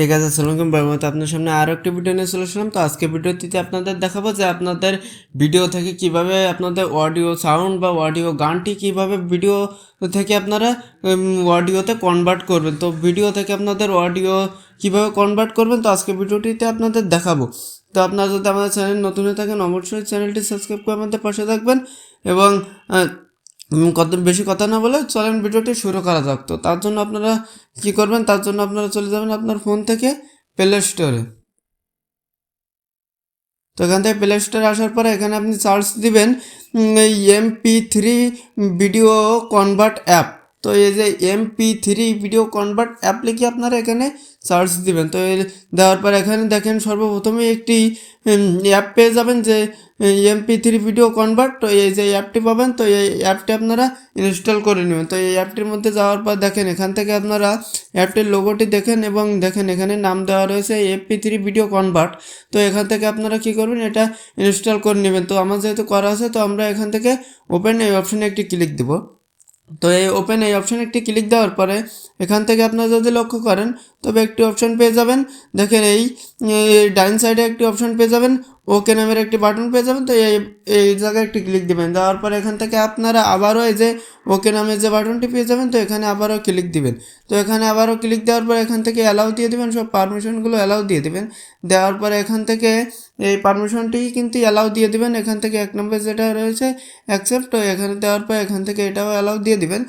ঠিক আছে সালামকুম বর্মত আপনার সামনে আরও একটি ভিডিও নিয়ে চলে আসলাম। তো আজকে ভিডিওটিতে আপনাদের দেখাবো যে আপনাদের ভিডিও থেকে কীভাবে আপনাদের অডিও সাউন্ড বা অডিও গানটি কীভাবে ভিডিও থেকে আপনারা অডিওতে কনভার্ট করবেন। তো ভিডিও থেকে আপনাদের অডিও কীভাবে কনভার্ট করবেন, তো আজকে ভিডিওটিতে আপনাদের দেখাবো। তো আপনারা যদি আমাদের চ্যানেল নতুন হয়ে থাকেন, অবশ্যই চ্যানেলটি সাবস্ক্রাইব করে আমাদের পাশে থাকবেন এবং কত বেশি কথা না বলে চলেন ভিডিওটি শুরু করা যাক। তো তার জন্য আপনারা কি করবেন? তার জন্য আপনারা চলে যাবেন আপনার ফোন থেকে প্লে স্টোরে তো এখান থেকে প্লে স্টোরে আসার পরে এখানে আপনি সার্চ দিবেন MP three video convert app তো এই যে MP three video convert app লিখে আপনারা এখানে সার্চ দিবেন। তো দেওয়ার পর এখানে দেখেন সর্বপ্রথমে একটি অ্যাপ পেয়ে যাবেন যে এমপি থ্রি ভিডিও কনভার্ট তো এই যে অ্যাপটি পাবেন, তো এই অ্যাপটি আপনারা ইনস্টল করে নেবেন। তো এই অ্যাপটির মধ্যে যাওয়ার পর দেখেন, এখান থেকে আপনারা অ্যাপটির লোগোটি দেখেন এবং দেখেন, এখানে নাম দেওয়া রয়েছে এমপি থ্রি ভিডিও কনভার্ট তো এখান থেকে আপনারা কি করবেন, এটা ইনস্টল করে নেবেন। তো আমার যেহেতু করা আছে, তো আমরা এখান থেকে ওপেন এই অপশানে একটি ক্লিক দেবো। তো এই ওপেন এই অপশন একটি ক্লিক দেওয়ার পরে এখান থেকে আপনারা যদি লক্ষ্য করেন, তবে একটি অপশন পেয়ে যাবেন। দেখেন এই ডাইন সাইডে একটি অপশান পেয়ে যাবেন। ওকে নামের একটি বাটন পেয়ে যাবেন, তো এই এই জায়গায় একটি ক্লিক দিবেন। দেওয়ার পর এখান থেকে আপনারা আবারও এই যে ওকে নামের যে বাটনটি পেয়ে যাবেন, তো এখানে আবারও ক্লিক দিবেন। তো এখানে আবারও ক্লিক দেওয়ার পর এখান থেকে অ্যালাউ দিয়ে দেবেন, সব পারমিশনগুলো অ্যালাউ দিয়ে দেবেন। দেওয়ার পর এখান থেকে এই পারমিশনটি কিন্তু অ্যালাউ দিয়ে দিবেন। এখান থেকে এক নম্বর যেটা রয়েছে অ্যাকসেপ্ট এখানে দেওয়ার পর এখান থেকে এটাও অ্যালাউ দিয়ে দিবেন।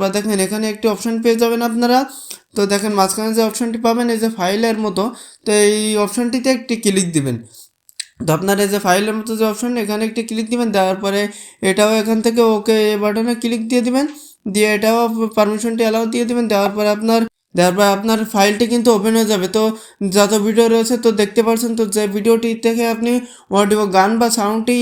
পর দেখেন এখানে একটি অপশন পেয়ে যাবেন আপনারা। তো দেখেন মাঝখানে যে অপশনটি পাবেন, এই যে ফাইলের মতো, তো এই অপশনটিতে একটি ক্লিক দিবেন। তো আপনার এই যে ফাইলের মতো যে অপশন এখানে একটি ক্লিক দিবেন, দেওয়ার পরে এটাও এখান থেকে ওকে বাটনে ক্লিক দিয়ে দিবেন। দিয়ে এটাও পারমিশনটি অ্যালাউ দিয়ে দিবেন। দেওয়ার পরে আপনার দেওয়ার পরে আপনার ফাইলটি কিন্তু ওপেন হয়ে যাবে। তো যত ভিডিও রয়েছে, তো দেখতে পাচ্ছেন তো যে ভিডিওটি থেকে আপনি অডিও গান বা সাউন্ডটি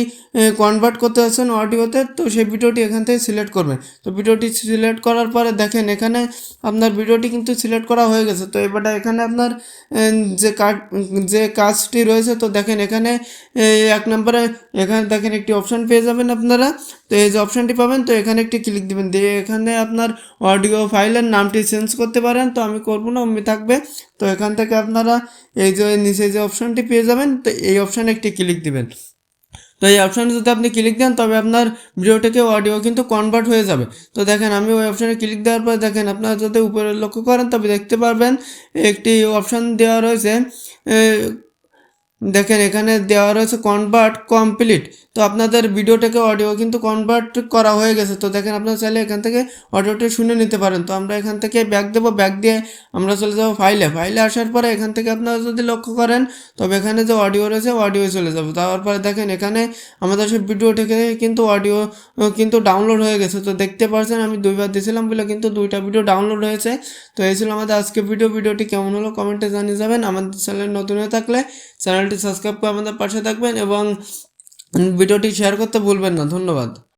কনভার্ট করতে যাচ্ছেন অডিওতে তো সেই ভিডিওটি এখান থেকে সিলেক্ট করবেন। তো ভিডিওটি সিলেক্ট করার পরে দেখেন, এখানে আপনার ভিডিওটি কিন্তু সিলেক্ট করা হয়ে গেছে। তো এবারে এখানে আপনার যে কাজ, যে কাজটি রয়েছে, তো দেখেন এখানে এক নম্বরে এখানে দেখেন একটি অপশান পেয়ে যাবেন আপনারা। তো এই যে অপশানটি পাবেন, তো এখানে একটি ক্লিক দিবেন। দিয়ে এখানে আপনার অডিও ফাইলের নামটি চেঞ্জ করতে পারেন। তো আমি করব না, অমনি থাকবে। তো এখান থেকে আপনারা এই যে নিচে যে অপশানটি পেয়ে যাবেন, তো এই অপশানে একটি ক্লিক দিবেন। তো এই অপশানে যদি আপনি ক্লিক দেন, তবে আপনার ভিডিওটাকে অডিও কিন্তু কনভার্ট হয়ে যাবে। তো দেখেন, আমি ওই অপশানে ক্লিক দেওয়ার পর দেখেন, আপনারা যদি উপরে লক্ষ্য করেন, তবে দেখতে পারবেন, একটি অপশান দেওয়া রয়েছে। দেখেন, এখানে দেওয়া রয়েছে কনভার্ট কমপ্লিট তো আপনাদের ভিডিওটাকে অডিও কিন্তু কনভার্ট করা হয়ে গেছে। তো দেখেন আপনারা চাইলে এখান থেকে অডিওটা শুনে নিতে পারেন। তো আমরা এখান থেকে ব্যাক দেবো ব্যাক দিয়ে আমরা চলে যাব ফাইলে ফাইলে আসার পরে এখান থেকে আপনারা যদি লক্ষ্য করেন, তবে এখানে যে অডিও রয়েছে অডিও চলে যাবে। তারপরে দেখেন এখানে আমাদের সব ভিডিও থেকে কিন্তু অডিও কিন্তু ডাউনলোড হয়ে গেছে। তো দেখতে পারছেন আমি দুইবার দিয়েছিলাম বলে কিন্তু দুইটা ভিডিও ডাউনলোড হয়েছে। তো এই ছিল আমাদের আজকে ভিডিও ভিডিওটি কেমন হলো কমেন্টে জানিয়ে যাবেন। আমাদের চ্যানেল নতুন হয়ে থাকলে চ্যানেলটি সাবস্ক্রাইব করে আমাদের পাশে থাকবেন এবং ভিডিওটি শেয়ার করতে ভুলবেন না ধন্যবাদ।